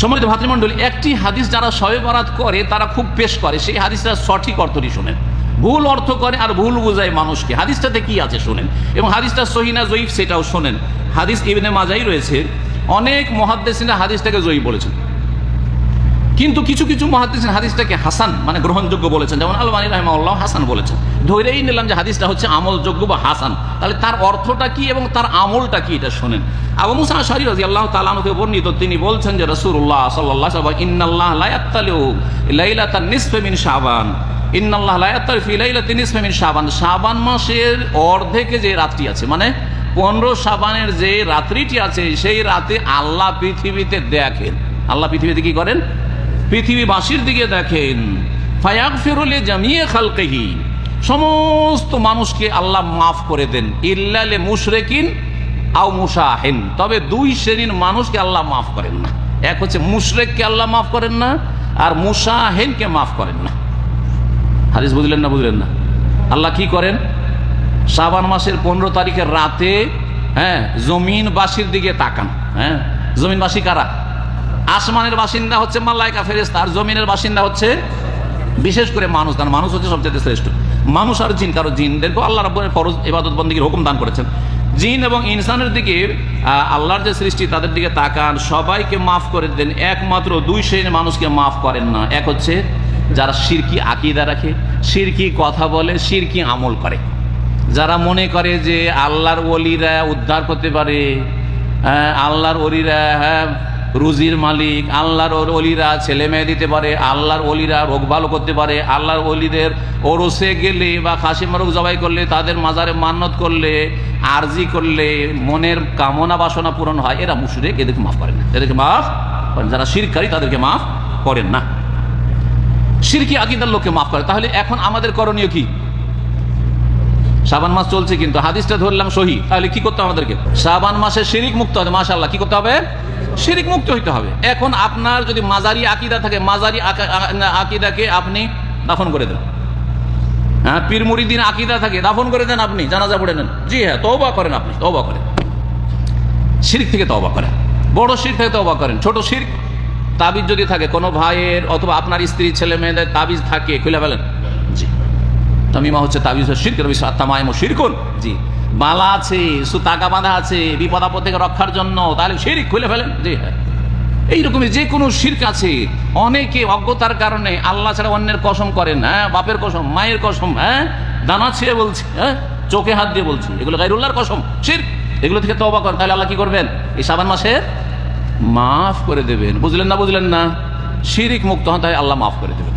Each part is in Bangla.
সম্মানিত ভাতৃমণ্ডলী, একটি হাদিস যারা শয়ে বরাত করে, তারা খুব পেশ করে। সেই হাদিসটা সঠিক অর্থটি শোনেন। ভুল অর্থ করে আর ভুল বোঝায় মানুষকে। হাদিসটাতে কি আছে শোনেন? এবং হাদিসটা সহিনা জয়ীফ সেটাও শোনেন। হাদিস ইবনে মাজাই রয়েছে। অনেক মহাদ্দেশিনা হাদিসটাকে জয়ী বলেছেন। কিন্তু কিছু কিছু মহাদিসের হাদিসটাকে হাসান মানে গ্রহণযোগ্য বলেছেন। যেমন আলমানি রহমাউল্লাহ হাসান বলেছেন। ধরেই নিলাম যে হাদিসটা হচ্ছে আমলযোগ্য বা হাসান। তাহলে তার অর্থটা কি এবং তার আমলটা কি এটা শোনেন। আবু মুসা শরী রাজি আল্লাহ তালানুকে বর্ণিত, তিনি বলছেন যে রসুল্লাহ সাল্লাহ ইন্নাল্লাহ লায়াত্তালিউ লাইলাতান নিসফে মিন শাবান। ইন্নাল্লাহ লায়াত্তালিউ ফি লাইলাতিন নিসফে মিন শাবান। শাবান মাসের অর্ধেকে যে রাত্রি আছে মানে পনেরো শাবানের যে রাত্রিটি আছে, সেই রাতে আল্লাহ পৃথিবীতে দেখেন। আল্লাহ পৃথিবীতে কি করেন? পৃথিবীবাসীর দিকে দেখেন ফায়াক ফেরুলে জামিয়ে খালকেহি। সমস্ত মানুষকে আল্লাহ মাফ করে দেন ইল্লালে মুশরেকিন আও মুসাহেন তবে দুই শ্রেণির মানুষকে আল্লাহ মাফ করেন না। এক হচ্ছে মুশরেককে আল্লাহ মাফ করেন না, আর মুসাহেনকে মাফ করেন না। হারিস বুঝলেন না বুঝলেন না? আল্লাহ কি করেন? শ্রাবান মাসের পনেরো তারিখের রাতে হ্যাঁ জমিনবাসীর দিকে তাকান হ্যাঁ। জমিনবাসী কারা? আসমানের বাসিন্দা হচ্ছে মাল্লাইকা ফেরেস্তা আর জমিনের বাসিন্দা হচ্ছে বিশেষ করে মানুষ দান মানুষ হচ্ছে সবচেয়ে শ্রেষ্ঠ। মানুষ আর জিন কারও জিনদেরকে আল্লাহ রব্বরের ফরজ ইবাদত বন্দীর হুকুম দান করেছেন। জিন এবং ইনসানের দিকে আল্লাহর যে সৃষ্টি তাদের দিকে তাকান সবাইকে মাফ করে দেন। একমাত্র দুই শ্রেণির মানুষকে মাফ করেন না। এক হচ্ছে যারা সিরকি আকিদা রাখে সিরকি কথা বলে সিরকি আমল করে। যারা মনে করে যে আল্লাহর অলিরা উদ্ধার করতে পারে হ্যাঁ, আল্লাহর অলিরা হ্যাঁ রুজির মালিক, আল্লাহর অলিরা ছেলে মেয়ে দিতে পারে, আল্লাহর অলিরা রোগ ভালো করতে পারে, আল্লাহর অলিদের ওরসে গেলে বা খাসি মারুক জবাই করলে, তাদের মাজারে মান্নত করলে, আরজি করলে, মনের কামনা বাসনা পূরণ হয়, এরা মুশরিক, এদেরকে মাফ করেন না। এদেরকে মাফ করেন, যারা শিরকারী, তাদেরকে মাফ করেন না। শিরকি আকিদার লোককে মাফ করে। তাহলে এখন আমাদের করণীয় কি? শাবান মাস চলছে কিন্তু হাদিসটা ধরলাম সহি। তাহলে কি করতে হবে আমাদেরকে? শাবান মাসে শিরিক মুক্ত হবে মাশাল্লাহ কি করতে হবে? শিরিক মুক্ত হইতে হবে। এখন আপনার যদি মাজারি আকিদা থাকে, মাজারি আকিদাকে আপনি দাফন করে দেন। হ্যাঁ পীর মুরিদিন আকিদা থাকে, দাফন করে দেন আপনি, জানাজা পড়ে নেন। জি হ্যাঁ তওবা করেন আপনি, তওবা করেন। শিরিক থেকে তওবা করেন। বড় শির থেকে তওবা করেন, ছোট শির তাবিজ যদি থাকে, কোনো ভাইয়ের অথবা আপনার স্ত্রী ছেলে মেয়েদের তাবিজ থাকে, খুলে ফেলেন। তামিমা হচ্ছে তাবিজ শিরকের বিষয় আত্মামায়ম শিরকুন। জি। বালা আছে সু টাকা বাঁধা আছে বিপদ আপদ থেকে রক্ষার জন্য তাহলে শিরিক খুলে ফেলেন। জি হ্যাঁ। এইরকমই যে কোনো শির্ক আছে অনেকে অজ্ঞতার কারণে আল্লাহ ছাড়া অন্যের কসম করেন হ্যাঁ বাপের কসম মায়ের কসম হ্যাঁ দানা ছিঁড়ে বলছি হ্যাঁ চোখে হাত দিয়ে বলছি এগুলো গাইরুল্লাহর কসম শির্ক। এগুলো থেকে তবা করেন তাহলে আল্লাহ কি করবেন? এই সাবান মাসে মাফ করে দেবেন। বুঝলেন না বুঝলেন না? শিরিক মুক্ত হন তাই আল্লাহ মাফ করে দেবেন।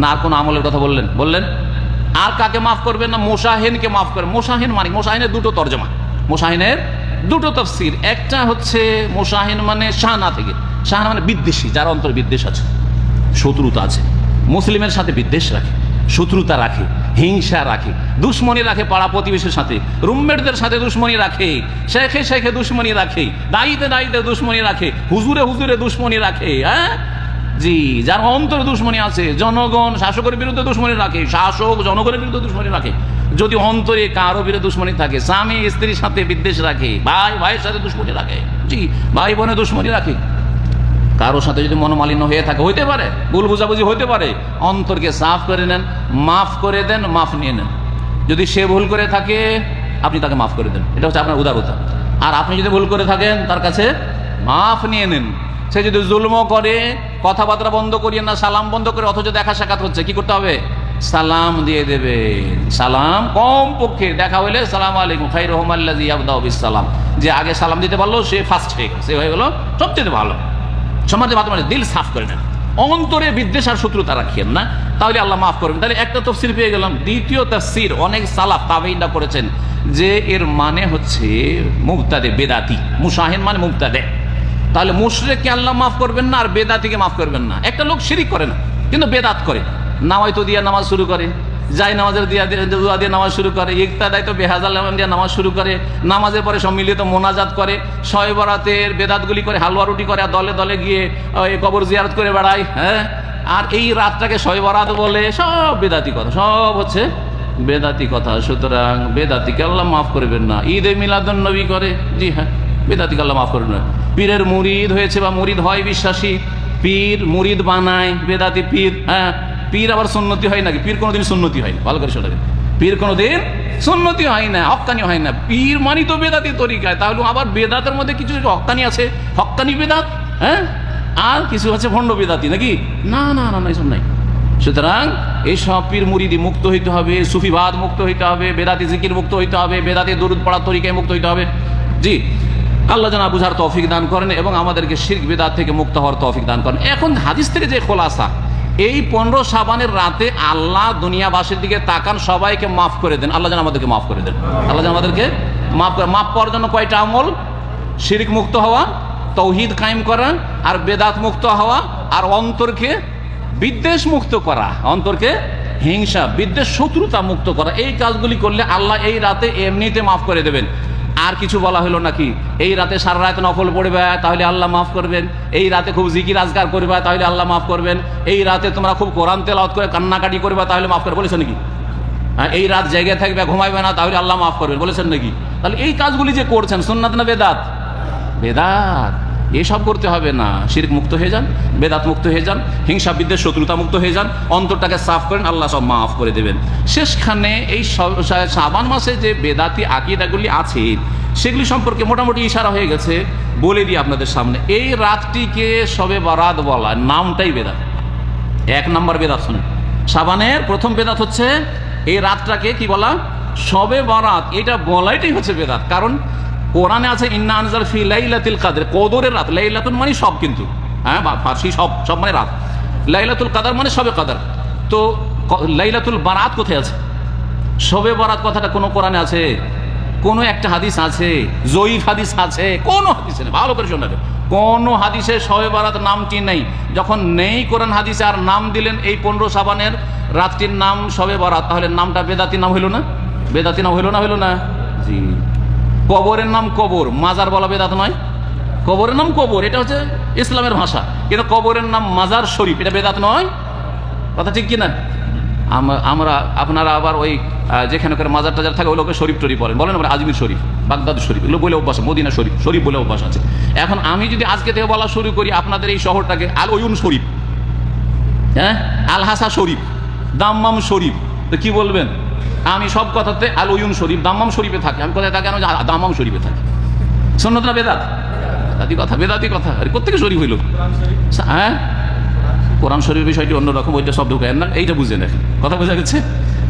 না আর কোনো আমলের কথা বললেন? বললেন? আর কাকে মাফ করবেন না? মোশাহিনকে মাফ করবেন মোশাহিন মানে মোশাহিনের দুটো তর্জমা। মোশাহিনের দুটো তফসির। একটা হচ্ছে মোশাহিন মানে শাহানা থেকে। শাহানা মানে বিদ্বেষী, যার অন্তর বিদ্বেষ আছে। শত্রুতা আছে। মুসলিমের সাথে বিদ্বেষ রাখে, শত্রুতা রাখে, হিংসা রাখে, দুশ্মনী রাখে পাড়া প্রতিবেশীর সাথে, রুমমেটদের সাথে দুশ্মনী রাখে, শেখে শেখে দুশ্মনী রাখে, দায়ীতে দায়ীতে দুশ্মনী রাখে, হুজুরে হুজুরে দুশ্মনী রাখে হ্যাঁ? জি, যার অন্তর দুশ্মনী আছে, জনগণ, শাসকের বিরুদ্ধে দুশ্মনী রাখে, শাসক জনগণের বিরুদ্ধে দুশ্মনী রাখে। যদি অন্তরে কারও বিরুদ্ধে দুশ্মনী থাকে, স্বামী, স্ত্রীর সাথে বিদ্বেষ রাখে, ভাই, ভাইয়ের সাথে দুশ্মনী রাখে, জি, ভাই বোনে দুশ্মনী রাখে। কারোর সাথে যদি মনোমালিন্য হয়ে থাকে, হইতে পারে, ভুল বুঝাবুঝি হইতে পারে, অন্তরকে সাফ করে নেন, মাফ করে দেন, মাফ নিয়ে নেন। যদি সে ভুল করে থাকে, আপনি তাকে মাফ করে দেন। এটা হচ্ছে আপনার উদারতা। আর আপনি যদি ভুল করে থাকেন, তার কাছে মাফ নিয়ে নেন। সে যদি জুলম করে কথাবার্তা বন্ধ করিয়ে না, সালাম বন্ধ করে, অথচ দেখা সাক্ষাৎ হচ্ছে, কি করতে হবে? সালাম দিয়ে দেবে সালাম কম পক্ষে দেখা হইলে, সালাম আলাইকুম খাই আবদাউবিস সালাম। যে আগে সালাম দিতে পারল, সে ফার্স্ট হয়ে সে হয়ে গেলো সবচেয়ে ভালো। সমাজের মাধ্যমে দিল সাফ করে নেন। অন্তরে বিদ্বেষ আর শত্রুতা রাখিয়েন না। তাহলে আল্লাহ মাফ করবেন। তাহলে একটা তফসির পেয়ে গেলাম। দ্বিতীয় তফসির, অনেক সালাফ তাবেইনরা করেছেন, যে এর মানে হচ্ছে মুক্তাদে বেদাতি। মুসাহিন মানে মুক্তাদে তাহলে মুশরেককে আল্লাহ মাফ করবেন না আর বেদাতিকে মাফ করবেন না। একটা লোক শিরিক করে না, কিন্তু বেদাত করে। নামাই তো দিয়া নামাজ শুরু করে যাই নামাজের দিয়া দোয়া দিয়ে নামাজ শুরু করে, ইকতাদায় তো বেহাজাল দিয়ে নামাজ শুরু করে, নামাজের পরে সম্মিলিত মোনাজাত করে শয়ে বরাতের বেদাতগুলি করে, হালুয়া রুটি করে, আর দলে দলে গিয়ে ওই কবর জিয়ারত করে বেড়ায় হ্যাঁ? আর এই রাতটাকে শয়ে বরাত বলে সব বেদাতি কথা, সব হচ্ছে বেদাতি কথা। সুতরাং বেদাতিকে আল্লাহ মাফ করবেন না। ঈদে মিলাদুন নবী করে, জি হ্যাঁ। বেদাতিকে আল্লাহ মাফ করবেন পীরের মুরিদ হয়েছে বা মুরিদ হয় বিশ্বাসী, পীর মুরিদ বানায়, বেদাতি পীর হ্যাঁ পীর আবার সুন্নতি হয় নাকি? পীর কোনোদিন সুন্নতি হয় না, ভালো করে শোনা পীর কোনোদিন সুন্নতি হয় না, হকানি হয় না। পীর মানি তো বেদাতি তরিকায়। তাহলে আবার বেদাতের মধ্যে কিছু হক্কানি আছে? হক্কানি বেদাত হ্যাঁ? আর কিছু আছে ভণ্ড বেদাতি নাকি? না না না না, এসব নাই। সুতরাং এইসব পীর মুরিদি মুক্ত হইতে হবে, সুফিবাদ মুক্ত হইতে হবে, বেদাতি জিকির মুক্ত হইতে হবে, বেদাতি দরুদ পড়ার তরিকায় মুক্ত হইতে হবে। জি আল্লাহ জানা বুঝার তৌফিক দান করেন এবং আমাদেরকে শির্ক, বেদাত থেকে মুক্ত হওয়ার তৌফিক দান করেন। এখন হাদিস থেকে যে খোলাসা, এই পনেরো সাবানের রাতে আল্লাহ দুনিয়াবাসীর দিকে তাকান, সবাইকে মাফ করে দেন। আল্লাহ যেন আমাদেরকে মাফ করে দেন। আল্লাহ যেন আমাদেরকে মাফ করে মাফ পাওয়ার জন্য কয়টা আমল? শিরিক মুক্ত হওয়া, তৌহিদ কায়েম করা, আর বেদাত মুক্ত হওয়া, আর অন্তরকে বিদ্বেষ মুক্ত করা, অন্তরকে হিংসা, বিদ্বেষ শত্রুতা মুক্ত করা। এই কাজগুলি করলে আল্লাহ এই রাতে এমনিতে মাফ করে দেবেন। আর কিছু বলা হলো নাকি? এই রাতে সারা রাত নকল পড়বে তাহলে আল্লাহ মাফ করবেন। এই রাতে খুব জিকির আজগার করবে তাহলে আল্লাহ মাফ করবেন। এই রাতে তোমরা খুব কোরআন তেলাওত করে কান্নাকাটি করবে তাহলে মাফ করে বলেছে নাকি? হ্যাঁ, এই রাত জায়গায় থাকবে ঘুমাইবে না তাহলে আল্লাহ মাফ করবেন। বলেছেন নাকি? তাহলে এই কাজগুলি যে করছেন সোননাথ না বেদাত? বেদাত। এসব করতে হবে না। শিরক মুক্ত হয়ে যান, বেদাত মুক্ত হয়ে যান হিংসা বিদ্বেষ শত্রুতা মুক্ত হয়ে যান, অন্তরটাকে সাফ করেন, আল্লাহ সব মাফ করে দেবেন। শেষখানে এই সাবান মাসে যে বেদাতি আকিদাগুলি আছে, সেগুলি সম্পর্কে মোটামুটি ইশারা হয়ে গেছে, বলে দিই আপনাদের সামনে। এই রাতটিকে সবে বারাত বলা, নামটাই বেদাত। এক নম্বর বেদাত শুনেন। সাবানের প্রথম বেদাত হচ্ছে, এই রাতটাকে কি বলা? সবে বরাত। এটা বলাইটাই হচ্ছে বেদাত। কারণ কোরআনে আছে, ইন্না ফি লাইলাতুল কাদের। কদরের রাত লাইলাতুল মানে সব কিন্তু। হ্যাঁ বা ফার্সি সব সব মানে রাত। লাইলাতুল কাদার মানে সবে কাদার। তো লাইলাতুল বারাত কোথায় আছে? সবে বরাত কথাটা কোনো কোরআনে আছে? কোনো একটা হাদিস আছে? জয়ীফ হাদিস আছে? কোনো হাদিসে নেই। ভালো করে শোনাবে কোনো হাদিসে সবে বরাত নামটি নেই। যখন নেই কোরআন হাদিসে আর নাম দিলেন এই পনেরো সাবানের রাতটির নাম সবে বরাত, তাহলে নামটা বেদাতি নাম হইল না? বেদাতি নাম হইল না হইল না? জি। কবরের নাম কবর, মাজার বলা বেদাত নয়। কবরের নাম কবর, এটা হচ্ছে ইসলামের ভাষা। কিন্তু কবরের নাম মাজার শরীফ, এটা বেদাত নয়। কথা ঠিক কিনা? আম- আমরা, আপনারা আবার ওই যেখানে করে মাজার টাজার থাকে, ওই লোকে শরীফ টরীফ বলেন। বলেন আমরা আজমির শরীফ, বাগদাদ শরীফ, এগুলো বলে অভ্যাস মদিনা শরীফ শরীফ বলে অভ্যাস আছে। এখন আমি যদি আজকে থেকে বলা শুরু করি, আপনাদের এই শহরটাকে আল ওয়ুন শরীফ। হ্যাঁ? আল হাসা শরীফ, দাম্মাম শরীফ। তো কি বলবেন? আমি সব কথাতে আল ওয়ুন শরীফ, দাম্মাম শরীফে থাকি। আমি কোথায় থাকি? আমি দাম্মাম শরীফে থাকি। সন্ন্যত না বেদাত? বেদাতি কথা বেদাতি কথা। আরে কোথেকে শরীফ হইল? হ্যাঁ? কোরআন শরীফ বিষয়টি অন্যরকম, ওইটা শব্দ কেন না, এইটা বুঝে না কথা বোঝা গেছে?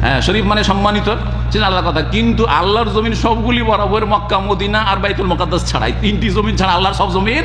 হ্যাঁ শরীফ মানে সম্মানিত। সেটা আল্লাহর কথা। কিন্তু আল্লাহর জমিন সবগুলি বরাবর মক্কা, মদিনা আর বাইতুল মোকাদ্দাস ছাড়াই। তিনটি জমিন ছাড়া আল্লাহর সব জমির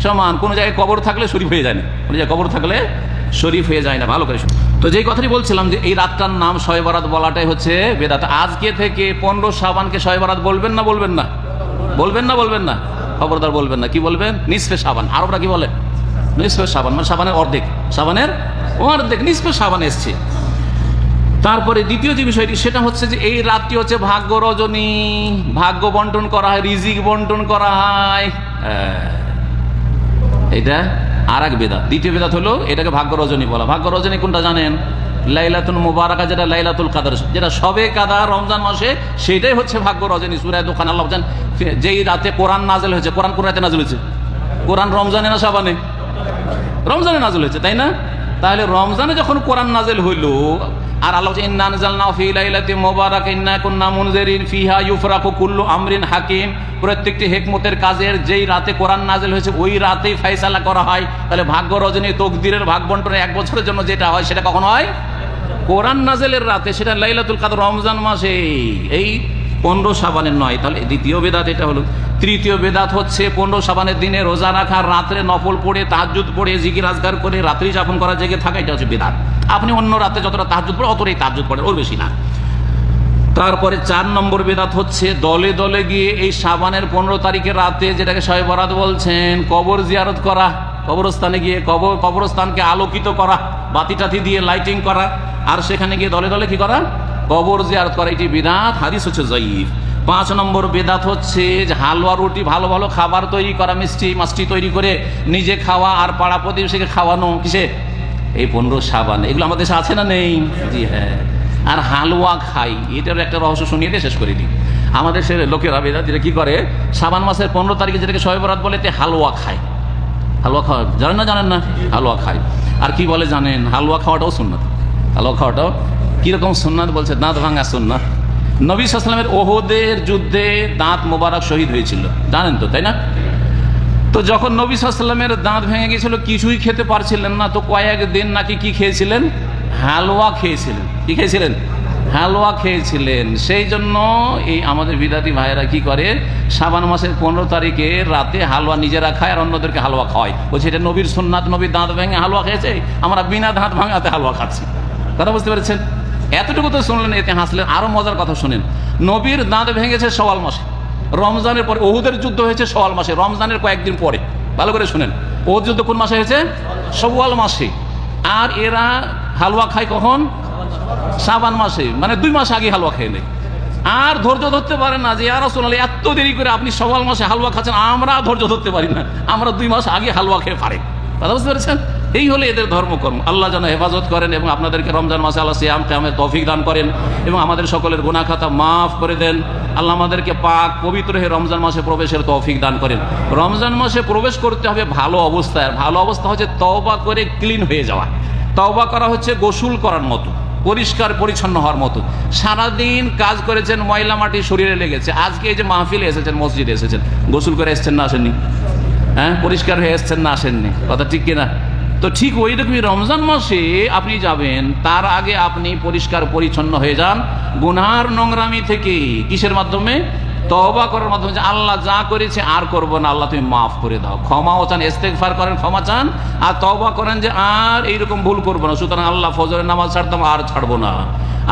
সমান। কোনো জায়গায় কবর থাকলে শরীফ হয়ে যায় না। কোনো জায়গায় কবর থাকলে শরীফ হয়ে যায় না। ভালো করে। তো যেই কথাটি বলছিলাম যে এই রাতটার নাম শয়ে বরাত বলাটাই হচ্ছে বেদাত। আজকে থেকে পনেরো সাবানকে শয়ে বরাত বলবেন না বলবেন না? বলবেন না বলবেন না? খবরদার বলবেন না। কি বলবেন? নিসফে সাবান আরবরা কি বলে নিসফে সাবান মানে সাবানের অর্ধেক। সাবানের অর্ধেক। নিসফে সাবান এসছে। তারপরে দ্বিতীয় যে বিষয়টি, সেটা হচ্ছে যে এই রাতটি হচ্ছে ভাগ্য রজনী। ভাগ্য বন্টন করা হয়, রিজিক বন্টন করা হয়। হ্যাঁ। এটা আর এক বেদাত। দ্বিতীয় বেদাত হলো এটাকে ভাগ্য রজনী বলা। ভাগ্য রজনী কোনটা জানেন? লাইলাতুল মুবারাকা, যেটা লাইলাতুল কাদার, যেটা সবে কাদা রমজান মাসে সেটাই হচ্ছে ভাগ্য রজনী। সুরায় দোকান আল্লাহ বলছেন যেই রাতে কোরআন নাজেল হয়েছে, কোরআন কোন রাতে নাজল হয়েছে? কোরআন রমজানে না সাবানে? রমজানে নাজেল হয়েছে, তাই না? তাহলে রমজানে যখন কোরআন নাজেল হইল আর আল্লাহ ইন্না আনজালনা ফি লাইলাতি মুবারাকা, ইন্না কুন্না মুনজিরিন ফিহা ইউফরাকু কুল্লু আমরিন হাকিম। প্রত্যেকটি হেকমতের কাজের যেই রাতে কোরআন নাজেল হয়েছে, ওই রাতেই ফয়সালা করা হয়। তাহলে ভাগ্য রজনী তকদিরের ভাগ বন্টনে এক বছরের জন্য যেটা হয়, সেটা কখন হয়? কোরআন নাজেলের রাতে, সেটা লাইলাতুল কাদর রমজান মাসে। এই পনেরো সাবানের নয়, তাহলে দ্বিতীয় বেদাত এটা হলো। তৃতীয় বেদাত হচ্ছে পনেরো সাবানের দিনে রোজা রাখা, রাত্রে নফল পড়ে তাহাজুদ পড়ে, জিকির আজগার করে, রাত্রি যাপন করা, জেগে থাকা, এটা হচ্ছে বেদাত। আপনি অন্য রাতে যতটা তাহাজুদ পড়ে অতটাই তাহাজুদ পড়ে ওর বেশি না। তারপরে চার নম্বর বেদাত হচ্ছে, দলে দলে গিয়ে এই সাবানের পনেরো তারিখের রাতে যেটাকে শয়ে বরাত বলছেন, কবর জিয়ারত করা, কবরস্থানে গিয়ে কবর, কবরস্থানকে আলোকিত করা বাতি টাতি দিয়ে লাইটিং করা, আর সেখানে গিয়ে দলে দলে কি করা? কবর জিয়ারত করা, এটি বেদাত, হাদিস হচ্ছে জয়ীফ। পাঁচ নম্বর বেদাত হচ্ছে যে হালুয়া রুটি, ভালো ভালো খাবার তৈরি করা, মিষ্টি মাছটি তৈরি করে নিজে খাওয়া আর পাড়া প্রতিবেশীকে খাওয়ানো, কিসে? এই পনেরো সাবান, এগুলো আমাদের দেশে আছে না নেই? জি হ্যাঁ। আর হালুয়া খাই এটার একটা রহস্য শুনিয়ে দিয়ে শেষ করে দিই আমাদের সে লোকেরা বেদাতিরা কি করে? সাবান মাসের পনেরো তারিখে যেটাকে শবে বরাত বলে, তে হালুয়া খায়। হালুয়া খাওয়া, জানেন না জানেন না? হালুয়া খায়। আর কি বলে জানেন? হালুয়া খাওয়াটাও সুন্নাত। হালুয়া খাওয়াটাও কীরকম সুন্নাত বলছে? দাঁত ভাঙা সুন্নাত। নবী সাল্লামের ওহদের যুদ্ধে দাঁত মোবারক শহীদ হয়েছিল। জানেন তো, তাই না? তো যখন নবী সাল্লামের দাঁত ভেঙে গিয়েছিল, কিছুই খেতে পারছিলেন না, তো কয়েকদিন নাকি কি খেয়েছিলেন? হালুয়া খেয়েছিলেন। কি খেয়েছিলেন? হালুয়া খেয়েছিলেন। সেই জন্য এই আমাদের বিদাতি ভাইয়েরা কি করে? সাবান মাসের পনেরো তারিখে রাতে হালুয়া নিজেরা খায় আর অন্যদেরকে হালুয়া খাওয়ায়। বলছে, এটা নবীর সোননাথ নবীর দাঁত ভেঙে হালুয়া খেয়েছে, আমরা বিনা দাঁত ভাঙাতে হালুয়া খাচ্ছি। কথা বুঝতে পেরেছেন? এতটুকু তো শুনলেন, এতে হাসলেন আরও মজার কথা শুনেন। নবীর দাঁত ভেঙেছে সওয়াল মাসে। রমজানের পরে ওহুদের যুদ্ধ হয়েছে সওয়াল মাসে, রমজানের কয়েকদিন পরে। ভালো করে শুনেন। ওহুদ যুদ্ধ কোন মাসে হয়েছে? সওয়াল মাসে। আর এরা হালুয়া খায় কখন? সাবান মাসে। মানে দুই মাস আগে হালুয়া খেয়ে নেয়। আর ধৈর্য ধরতে পারে না যে আর শোনালে এত দেরি করে আপনি সওয়াল মাসে হালুয়া খাচ্ছেন, আমরা ধৈর্য ধরতে পারি না। আমরা দুই মাস আগে হালুয়া খেয়ে পারে। কথা বুঝতে পেরেছেন? এই হলে এদের ধর্মকর্ম। আল্লাহ যেন হেফাজত করেন এবং আপনাদেরকে রমজান মাসে আল্লাহ সিয়াম কেয়ামের তৌফিক দান করেন এবং আমাদের সকলের গুনাহ খাতা মাফ করে দেন। আল্লাহ আমাদেরকে পাক পবিত্র হয়ে রমজান মাসে প্রবেশের তৌফিক দান করেন। রমজান মাসে প্রবেশ করতে হবে ভালো অবস্থায়। ভালো অবস্থা হচ্ছে তওবা করে ক্লিন হয়ে যাওয়া। তওবা করা হচ্ছে গোসুল করার মতো, পরিষ্কার পরিচ্ছন্ন হওয়ার মতো। সারাদিন কাজ করেছেন, ময়লা মাটি শরীরে লেগেছে। আজকে এই যে মাহফিলে এসেছেন, মসজিদে এসেছেন। গোসল করে এসেছেন না আসেননি? হ্যাঁ? পরিষ্কার হয়ে এসছেন না আসেননি? কথা ঠিক কিনা? তো ঠিক ওই রকমই রমজান মাসে আপনি যাবেন, তার আগে আপনি পরিষ্কার পরিচ্ছন্ন হয়ে যান। গুনার নোংরামি থেকে কিসের মাধ্যমে? তহবা করার মাধ্যমে যে আল্লাহ যা করেছে আর করব না, আল্লাহ তুমি মাফ করে দাও। ক্ষমাও চান, ইস্তেগফার করেন, ক্ষমা চান, আর তওবা করেন যে আর এইরকম ভুল করব না। সুতরাং আল্লাহ ফজরের নামাজ ছাড়তাম আর ছাড়বো না।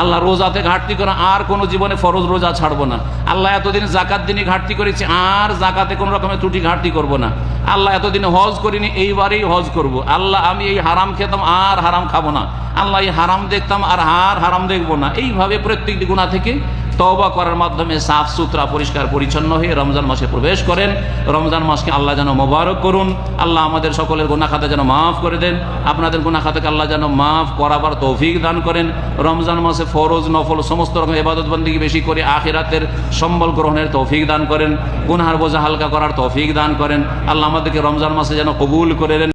আল্লাহ রোজাতে ঘাটতি করে আর কোনো জীবনে ফরজ রোজা ছাড়বো না। আল্লাহ এতদিন জাকাত দিনই ঘাটতি করেছি, আর জাকাতে কোনো রকমের ত্রুটি ঘাটতি করব না। আল্লাহ এতদিন হজ করিনি, এইবারেই হজ করব। আল্লাহ আমি এই হারাম খেতাম, আর হারাম খাব না। আল্লাহ এই হারাম দেখতাম, আর হার হারাম দেখব না। এইভাবে প্রত্যেকটি গুণা থেকে তওবা করার মাধ্যমে সাফ সুতরা, পরিষ্কার, পরিচ্ছন্ন হয়ে রমজান মাসে প্রবেশ করেন। রমজান মাসকে আল্লাহ যেন মোবারক করুন। আল্লাহ আমাদের সকলের খাতা যেন মাফ করে দেন। আপনাদের খাতাকে আল্লাহ যেন মাফ করাবার তৌফিক দান করেন। রমজান মাসে ফরজ, নফল, সমস্ত রকম ইবাদত বন্দিকে বেশি করে আখিরাতের সম্বল গ্রহণের তৌফিক দান করেন। গুনহার বোঝা হালকা করার তৌফিক দান করেন। আল্লাহ আমাদেরকে রমজান মাসে যেন কবুল করে দেন